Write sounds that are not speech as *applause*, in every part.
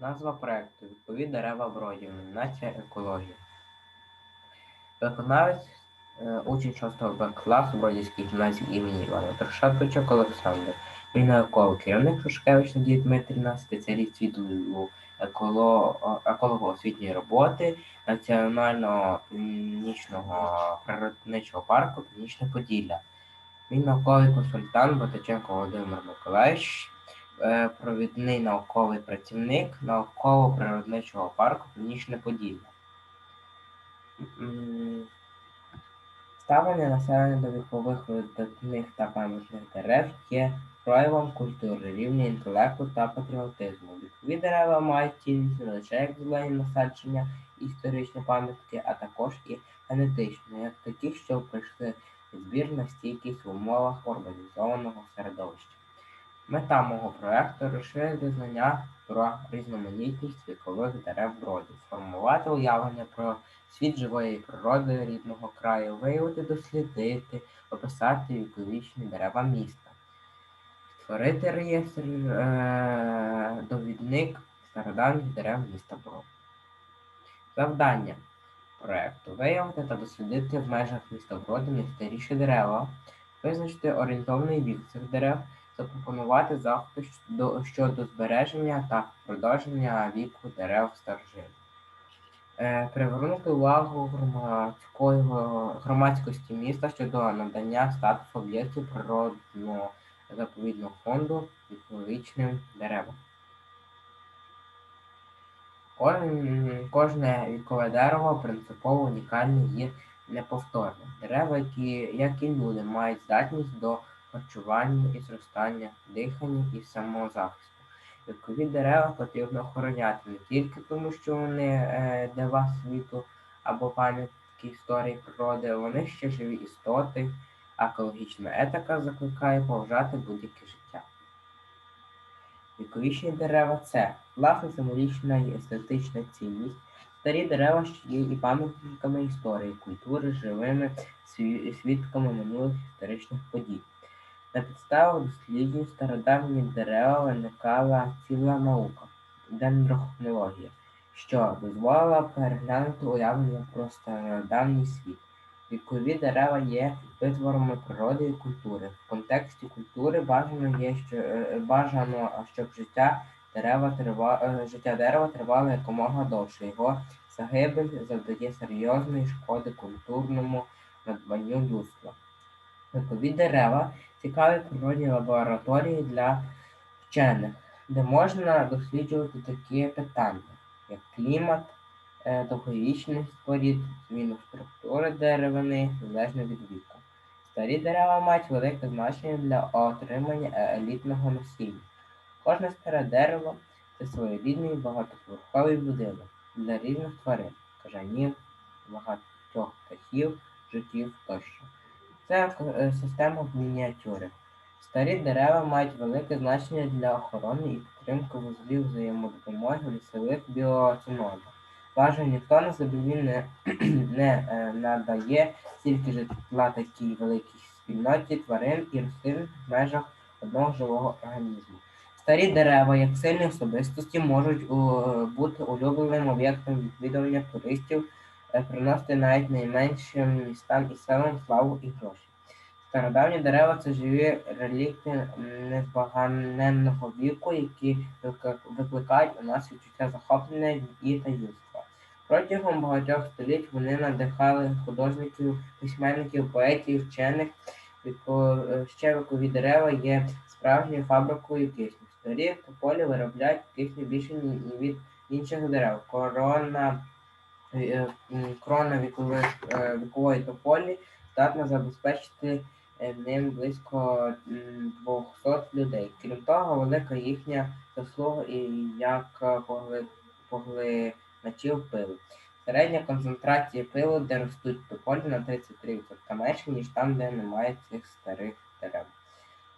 Назва проекту Відповідь дерева бродів. Номінація екологія. Виконавець е, учень 6 Б класу Бродівської гімназії імені Івана Трошатовича Олександр. Він науковий керівник Шушкевич Надія Дмитрівна, спеціаліст відділу еколо- еколого-освітньої роботи Національного нічного природничого парку Північне Поділля. Він науковий консультант Батаченко Володимир Миколаївич, провідний науковий працівник науково-природничого парку Північне Поділля. Ставлення населення до вікових видатних та пам'ятних дерев є проявом культури, рівня інтелекту та патріотизму. Вікові дерева мають цінність не лише як зелені насадження і історичні пам'ятки, а також і генетичні, як такі, що пройшли збір на стійкість в умовах урбанізованого середовища. Мета мого проекту розширити знання про різноманітність вікових дерев бродів, сформувати уявлення про світ живої природи рідного краю, виявити, дослідити, описати віковічні дерева міста, створити реєстр е- довідник стародавніх дерев міста Брод. Завдання проекту виявити та дослідити в межах міста Броди найстаріші дерева, визначити орієнтовний вік цих дерев, запропонувати заходи щодо, збереження та продовження віку дерев старожил. Е, привернути увагу громадської громадськості міста щодо надання статусу об'єктів природного заповідного фонду віковічним деревам. Кожне вікове дерево принципово унікальне і неповторне. Дерева, які, як і люди, мають здатність до харчування і зростання, дихання і самозахисту. Вікові дерева потрібно охороняти не тільки тому, що вони е, дива світу або пам'ятки історії природи, вони ще живі істоти, екологічна етика закликає поважати будь-яке життя. Віковічні дерева це власне символічна і естетична цінність. Старі дерева, що є і пам'ятниками історії, культури, живими свідками минулих історичних подій. На підставах досліджень стародавні дерева виникала ціла наука дендрохронологія, що дозволила переглянути уявлення про стародавній світ. Вікові дерева є витворами природи і культури. В контексті культури бажано є, що е, бажано, щоб життя дерева трива, е, життя дерева тривало якомога довше. Його загибель завдає серйозної шкоди культурному надбанню людства. Вікові дерева цікаві природні лабораторії для вчених, де можна досліджувати такі питання, як клімат, е, довговічність порід, зміну структури деревини залежно від віку. Старі дерева мають велике значення для отримання е- елітного насіння. Кожне старе дерево це своєрідний багатоповерховий будинок для різних тварин, кажанів, багатьох птахів, жуків тощо. Це е, система в мініатюри. Старі дерева мають велике значення для охорони і підтримки вузлів взаємодопомоги лісових біоцинозах. Бажано ніхто на забиві *clears throat* не, е, надає стільки житла такій великій спільноті тварин і рослин в межах одного живого організму. Старі дерева, як сильні особистості, можуть у- бути улюбленим об'єктом відвідування туристів, е, приносити навіть найменшим містам і селам славу і гроші. Стародавні дерева це живі релікти незбагненного віку, які викликають у нас відчуття захоплення і таїнства. Протягом багатьох століть вони надихали художників, письменників, поетів, вчених. Е, Ще дерева є справжньою фабрикою кисню. Старі тополі виробляють кисню більше ні від інших дерев. Корона, е, крона вікової тополі здатна забезпечити е, ним близько 200 людей. Крім того, велика їхня заслуга і як е, погли- поглиначів пилу. Середня концентрація пилу, де ростуть тополі, на 33% менше, ніж там, де немає цих старих дерев.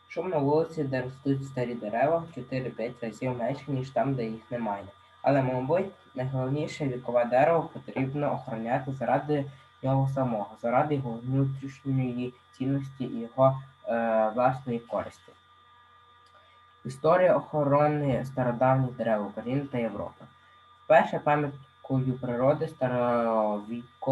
Шум на вулиці, де ростуть старі дерева, в 4-5 разів менше, ніж там, де їх немає. Але, мабуть, найголовніше вікове дерево потрібно охороняти заради нього самого, заради його внутрішньої цінності і його е, власної користі. Історія охорони стародавніх дерев України та Європи. Вперше пам'яткою природи старовікові,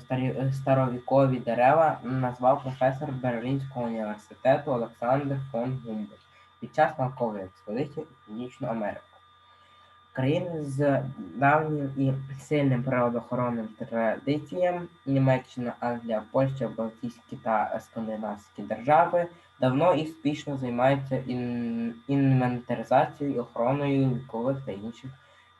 старі, старовікові дерева назвав професор Берлінського університету Олександр фон Гумбольдт під час наукової експедиції у Північну Америку. Країни з давнім і сильним природоохоронним традиціям Німеччина, Англія, Польща, Балтійські та Скандинавські держави давно і успішно займаються ін- інвентаризацією і охороною вікових та інших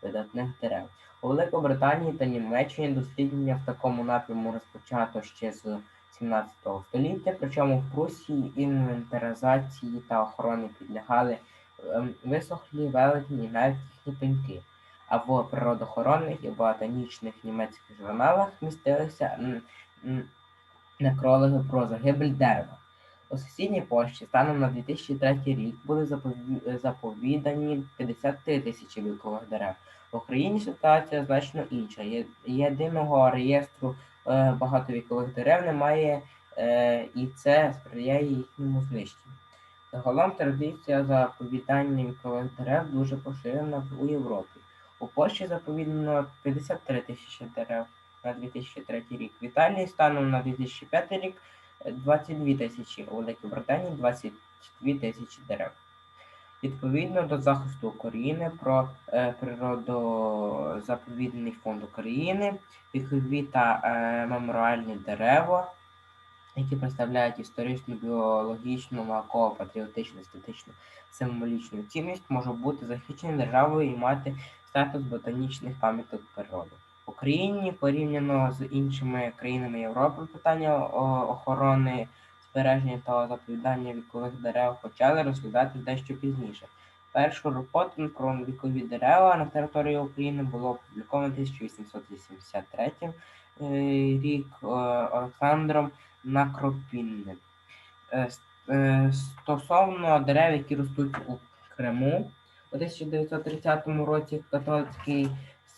видатних дерев. У Великобританії та Німеччині дослідження в такому напряму розпочато ще з 17 століття, причому в Прусії інвентаризації та охорони підлягали висохлі велетні і навіть пеньки. А в природоохоронних і ботанічних німецьких журналах містилися некрологи про загибель дерева. У сусідній Польщі станом на 2003 рік були заповідані 53 тисячі вікових дерев. В Україні ситуація значно інша. Єдиного реєстру е, багатовікових дерев немає, е, і це сприяє їхньому знищенню. Загалом традиція заповідання вікових дерев дуже поширена у Європі. У Польщі заповідано 53 тисячі дерев на 2003 рік. В Італії станом на 2005 рік 22 тисячі, у Великій Британії 22 тисячі дерев. Відповідно до захисту України про е, природозаповідний фонд України, вікові та е, меморіальні дерева, які представляють історичну, біологічну, науково, патріотичну, естетичну, символічну цінність, можуть бути захищені державою і мати статус ботанічних пам'яток природи. В Україні порівняно з іншими країнами Європи питання охорони, збереження та заповідання вікових дерев почали розглядати дещо пізніше. Першу роботу про вікові дерева на території України було опубліковано 1883 е, рік е, Олександром Накропінним. Е, е, Стосовно дерев, які ростуть у Криму, у 1930 році католицький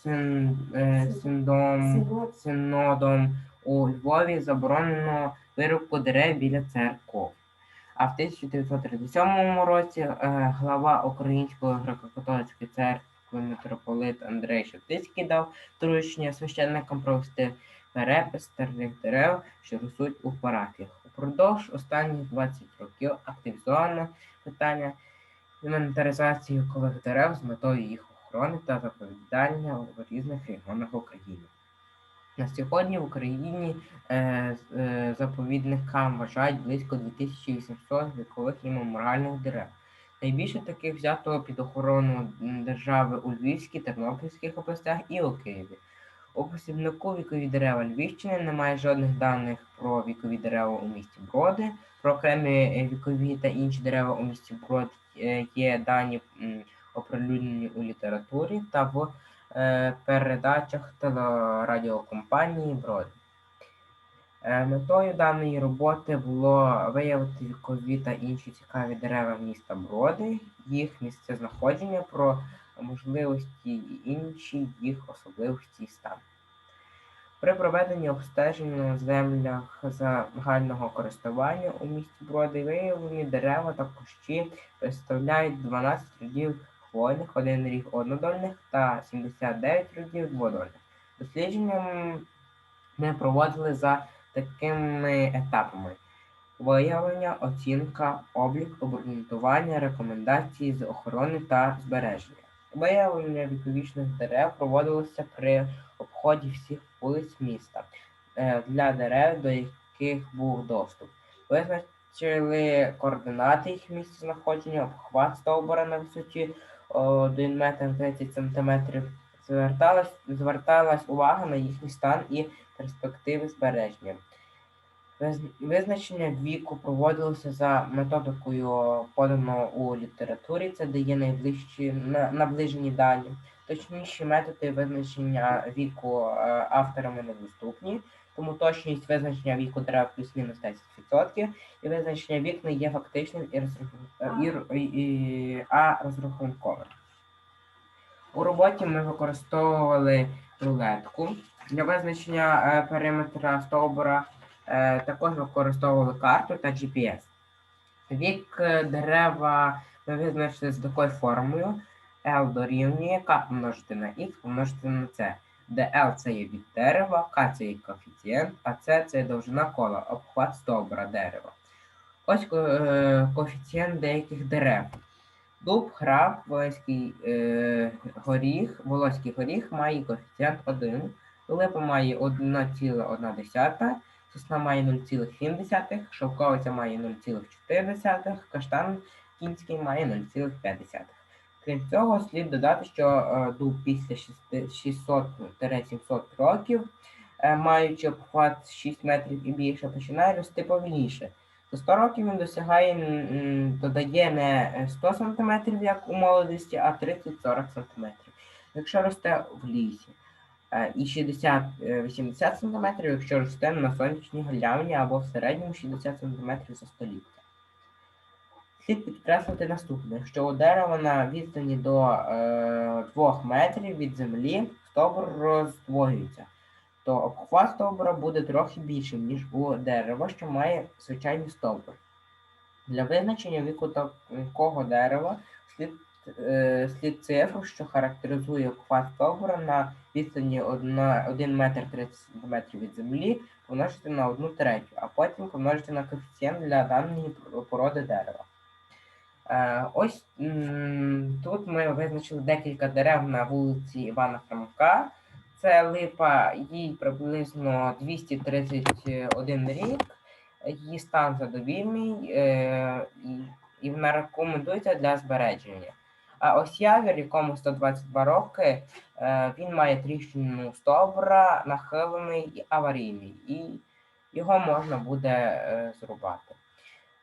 син, е, синдом, синодом у Львові заборонено вирубку дерев біля церков. А в 1937 році глава Української греко-католицької церкви митрополит Андрей Шептицький дав доручення священникам провести перепис старих дерев, що ростуть у парафіях. Упродовж останніх 20 років активізовано питання інвентаризації вікових дерев з метою їх охорони та заповідання в різних регіонах України. На сьогодні в Україні е, е, заповідникам вважають близько 2800 вікових і меморіальних дерев. Найбільше таких взято під охорону держави у Львівській, Тернопільських областях і у Києві. У посібнику вікові дерева Львівщини немає жодних даних про вікові дерева у місті Броди. Про окремі е, вікові та інші дерева у місті Брод е, є дані оприлюднені у літературі та в е, передачах телерадіокомпанії Брод. Метою даної роботи було виявити вікові та інші цікаві дерева міста Броди, їх місце знаходження, про можливості і інші їх особливості і стан. При проведенні обстежень на землях загального користування у місті Броди виявлені дерева та кущі представляють 12 родів хвойних, один ріг однодольних та 79 родів дводольних. Дослідження ми проводили за такими етапами: виявлення, оцінка, облік, обґрунтування, рекомендації з охорони та збереження. Виявлення віковічних дерев проводилося при обході всіх вулиць міста е, для дерев, до яких був доступ. Визначили координати їх місця знаходження, обхват стовбура на висоті 1 метр 30 сантиметрів. Зверталась, зверталась увага на їхній стан і перспективи збереження. Виз- Визначення віку проводилося за методикою, подано у літературі. Це дає найближчі наближені дані. Точніші методи визначення віку е, авторами недоступні, тому точність визначення віку дерев плюс-мінус 10%, і визначення вік не є фактичним і, розрахун- і, р- і, і- а розрахунковим. У роботі ми використовували рулетку для визначення е, периметра стовбура. Е, також використовували карту та GPS. Вік е, дерева ми визначили з такою формулою L дорівнює К помножити на Х помножити на С, де L це є від дерева, К це є коефіцієнт, а С це є довжина кола, обхват стовбура дерева. Ось е, коефіцієнт деяких дерев. Дуб, граб, волоський е, горіх, волоський горіх має коефіцієнт 1, липа має 1,1, сосна має 0,7, шовковиця має 0,4, каштан кінський має 0,5. Крім цього, слід додати, що е, дуб після 600-700 років, е, маючи обхват 6 метрів і більше, починає рости повільніше. За 100 років він досягає, додає не 100 см, як у молодості, а 30-40 см. Якщо росте в лісі, і 60-80 см, якщо росте на сонячній галявині або в середньому 60 см за століття. Слід підкреслити наступне, що у дерева на відстані до е, 2 метрів від землі стовбур роздвоюється, то обхват стовбура буде трохи більшим, ніж у дерева, що має звичайний стовбур. Для визначення віку такого дерева слід, е, слід цифру, що характеризує обхват стовбура на відстані 1 метр 30 см від землі, помножити на 1 третю, а потім помножити на коефіцієнт для даної породи дерева. Е, Ось тут ми визначили декілька дерев на вулиці Івана Франка. Це липа, їй приблизно 231 рік, її стан задовільний е, і вона рекомендується для збереження. А ось явір, якому 122 роки, е, він має тріщину стовбура, нахилений і аварійний, і його можна буде е, зрубати.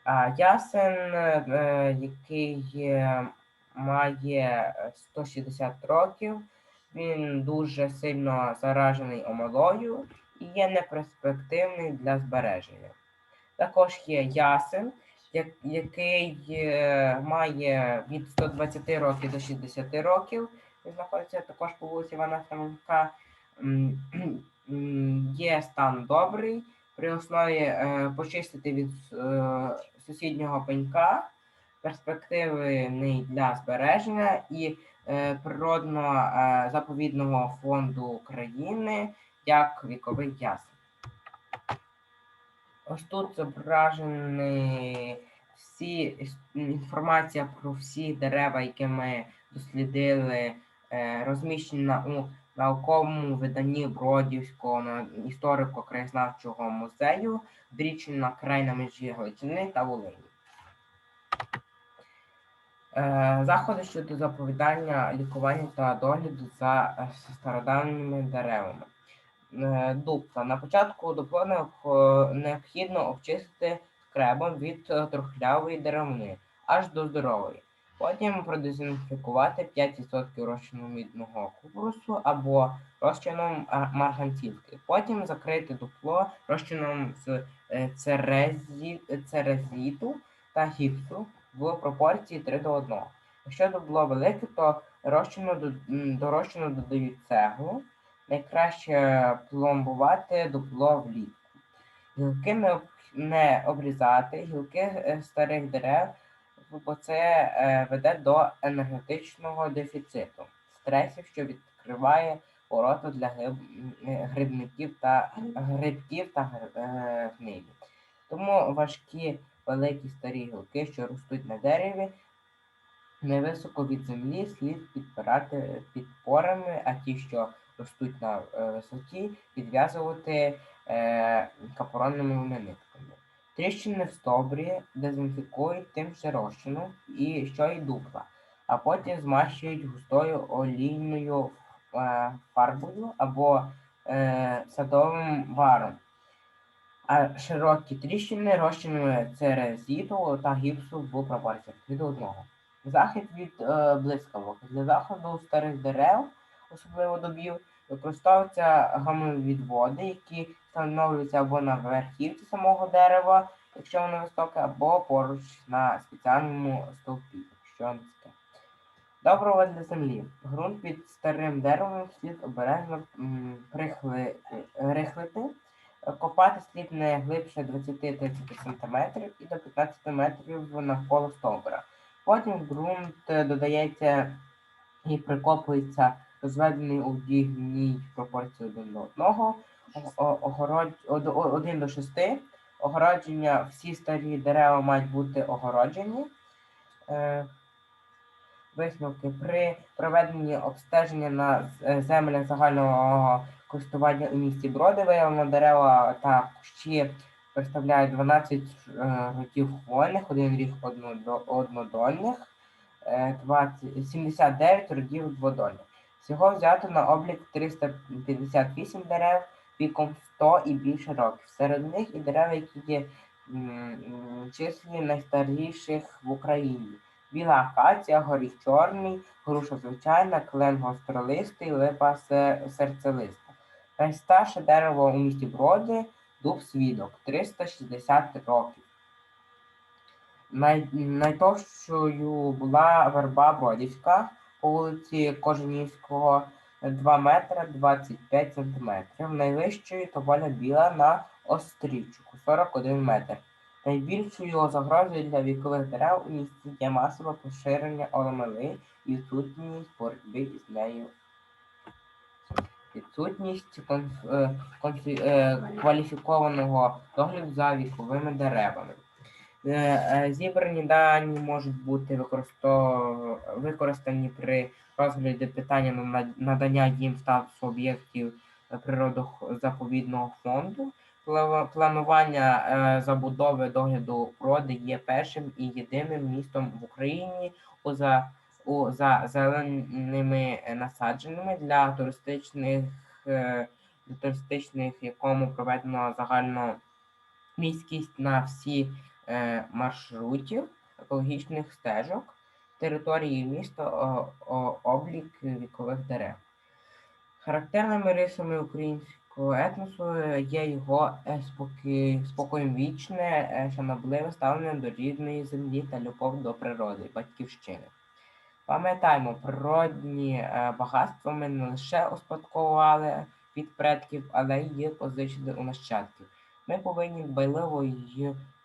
А ясен, е, який має 160 років, він дуже сильно заражений омилою і є неперспективний для збереження. Також є ясен, який е, має від 120 років до 60 років. Він знаходиться також по вулиці Івана Франка. Є стан добрий. При основі е, почистити від е, сусіднього пенька, перспективний для збереження і природно-заповідного фонду України як віковий ясен. Ось тут зображені всі інформація про всі дерева, які ми дослідили, е, розміщена у науковому виданні Бродівського на- історико-краєзнавчого музею, Дрічина край на межі Галичини та Волині. Е, Заходи щодо заповідання, лікування та догляду за е, стародавніми деревами. Е, Дубка. На початку дупло необхідно обчистити скребом від е, трухлявої деревини аж до здорової. Потім продезінфікувати 5% розчину мідного купрусу або розчином е, марганцівки. Потім закрити дупло розчином з е, церезі, церезіту та гіпсу в пропорції 3 до 1. Якщо дупло велике, то розчину, до розчину додають цеглу. Найкраще пломбувати дупло влітку. Гілки не, обрізати, гілки е, старих дерев, бо це е, веде до енергетичного дефіциту, стресів, що відкриває ворота для е, грибників та грибків та гнилі. Тому важкі великі старі гілки, що ростуть на дереві, невисоко від землі, слід підпирати підпорами, а ті, що ростуть на е, висоті, підв'язувати е, капронними нитками. Тріщини в стовбрі дезінфікують тим же розчином і що й дупла, а потім змащують густою олійною е, фарбою або садовим варом. А широкі тріщини розчинами церезіту та гіпсу в пропорціях від одного. Захід від е, блискавок. Для заходу старих дерев, особливо дубів, використовуються гамовідводи, які встановлюються або на верхівці самого дерева, якщо воно високе, або поруч на спеціальному стовпі, якщо низьке. Доброго для землі. Ґрунт під старим деревом слід обережно прихли, рихлити. Копати слід не глибше 20-30 см і до 15 метрів навколо стовбура. Потім ґрунт е, додається і прикопується розведений у дігній пропорції один до одного, огород... один до шести. Огородження, всі старі дерева мають бути огороджені. Е, Висновки при проведенні обстеження на е, землях загального користування у місті Броди виявлено дерева та кущі представляють 12 е, родів хвойних, один ріг однодольних, е, 20, 79 родів дводольних. Всього взято на облік 358 дерев віком 100 і більше років. Серед них і дерева, які є числі найстаріших в Україні. Біла акація, горіх чорний, груша звичайна, клен гостролистий, липа серцелиста. Найстарше дерево у місті Броди дуб свідок 360 років. Най, найтовщою була верба Бродівська по вулиці Коженівського 2 метри 25 сантиметрів. Найвищою тополя біла на Острівчику 41 метр. Найбільшою загрозою для вікових дерев у місті є масове поширення омели і відсутність боротьби із нею. Відсутність конф- е, конфі- е, кваліфікованого догляду за віковими деревами. Е, е, Зібрані дані можуть бути використо- використані при розгляді питання на надання їм статусу об'єктів природозаповідного фонду. Планування е, забудови догляду природи є першим і єдиним містом в Україні у за у за зеленими е, насадженнями для туристичних е, для туристичних, якому проведено загальну міськість на всі е, маршрутів екологічних стежок, території міста, облік вікових дерев. Характерними рисами українського етносу е, є його е, спокій, спокойвічне, е, шанобливе ставлення до рідної землі та любов до природи, батьківщини. Пам'ятаємо, природні е, багатства ми не лише успадкували від предків, але й позичили у нащадків. Ми повинні дбайливо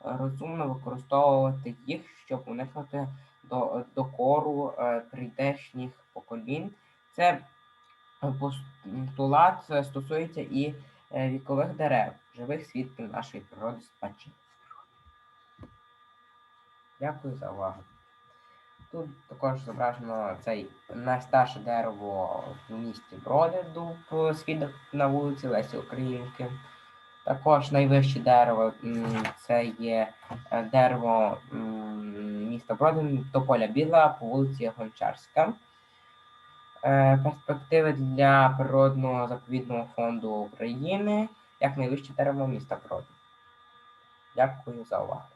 розумно використовувати їх, щоб уникнути до, докору е, прийдешніх поколінь. Це е, постулат е, стосується і вікових дерев, живих свідків нашої природи спадщини. Дякую за увагу. Тут також зображено цей найстарше дерево в місті Броди, дуб свідок на вулиці Лесі Українки. Також найвище дерево це є е, дерево міста Бродин, Тополя Біла по вулиці Гончарська. Е, Перспективи для природного заповідного фонду України як найвище дерево міста Бродин. Дякую за увагу.